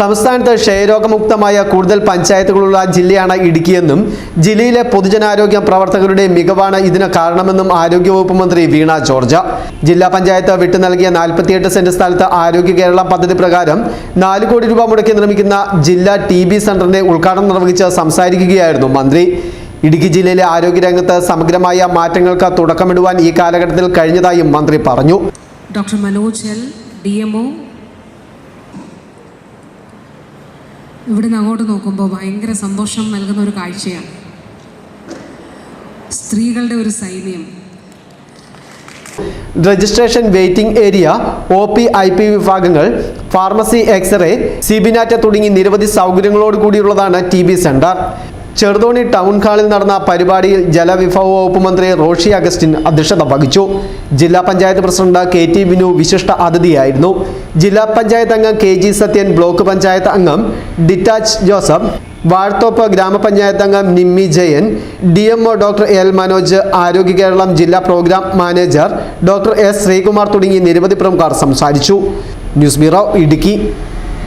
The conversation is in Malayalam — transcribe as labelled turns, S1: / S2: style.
S1: സംസ്ഥാനത്ത് ക്ഷയരോഗമുക്തമായ കൂടുതൽ പഞ്ചായത്തുകളുള്ള ജില്ലയാണ് ഇടുക്കിയെന്നും ജില്ലയിലെ പൊതുജനാരോഗ്യ പ്രവർത്തകരുടെ മികവാണ് ഇതിന് കാരണമെന്നും ആരോഗ്യവകുപ്പ് മന്ത്രി വീണ ജോർജ് ജില്ലാ പഞ്ചായത്ത് വിട്ടു നൽകിയ നാൽപ്പത്തിയെട്ട് സെന്റ് സ്ഥലത്ത് ആരോഗ്യ കേരളം പദ്ധതി പ്രകാരം നാല് കോടി രൂപ മുടക്കി നിർമ്മിക്കുന്ന ജില്ലാ ടി ബി സെന്ററിന്റെ ഉദ്ഘാടനം നിർവഹിച്ച് സംസാരിക്കുകയായിരുന്നു മന്ത്രി ഇടുക്കി ജില്ലയിലെ ആരോഗ്യരംഗത്ത് സമഗ്രമായ മാറ്റങ്ങൾക്ക് തുടക്കമിടുവാൻ ഈ കാലഘട്ടത്തിൽ കഴിഞ്ഞതായും മന്ത്രി പറഞ്ഞു
S2: ഡോക്ടർ മനോജ് എൽ ഡി ഇവിടുന്ന് അങ്ങോട്ട് നോക്കുമ്പോൾ ഭയങ്കര സന്തോഷം നൽകുന്ന ഒരു കാഴ്ചയാണ് സ്ത്രീകളുടെ ഒരു സൈന്യം
S1: registration waiting area O P I P വിഭാഗങ്ങൾ ഫാർമസി എക്സ്റേ സിബിനാറ്റ തുടങ്ങി നിരവധി സൗകര്യങ്ങളോട് കൂടിയുള്ളതാണ് T B centre Cheruthoni town ഹാളിൽ നടന്ന പരിപാടിയിൽ ജലവിഭവ വകുപ്പ് മന്ത്രി റോഷി അഗസ്റ്റിൻ അധ്യക്ഷത വഹിച്ചു ജില്ലാ panchayat president K T Binu വിശിഷ്ട അതിഥിയായിരുന്നു ജില്ലാ പഞ്ചായത്ത് അംഗം K G Sathyan block panchayat അംഗം ഡിറ്റാച്ച് ജോസഫ് വാഴത്തോപ്പ് ഗ്രാമപഞ്ചായത്ത് അംഗം Nimmi Jayan D doctor L Manoj Arogya Keralam ജില്ലാ programme manager doctor S Sreekumar തുടങ്ങി നിരവധി പ്രമുഖർ സംസാരിച്ചു ന്യൂസ് ബ്യൂറോ ഇടുക്കി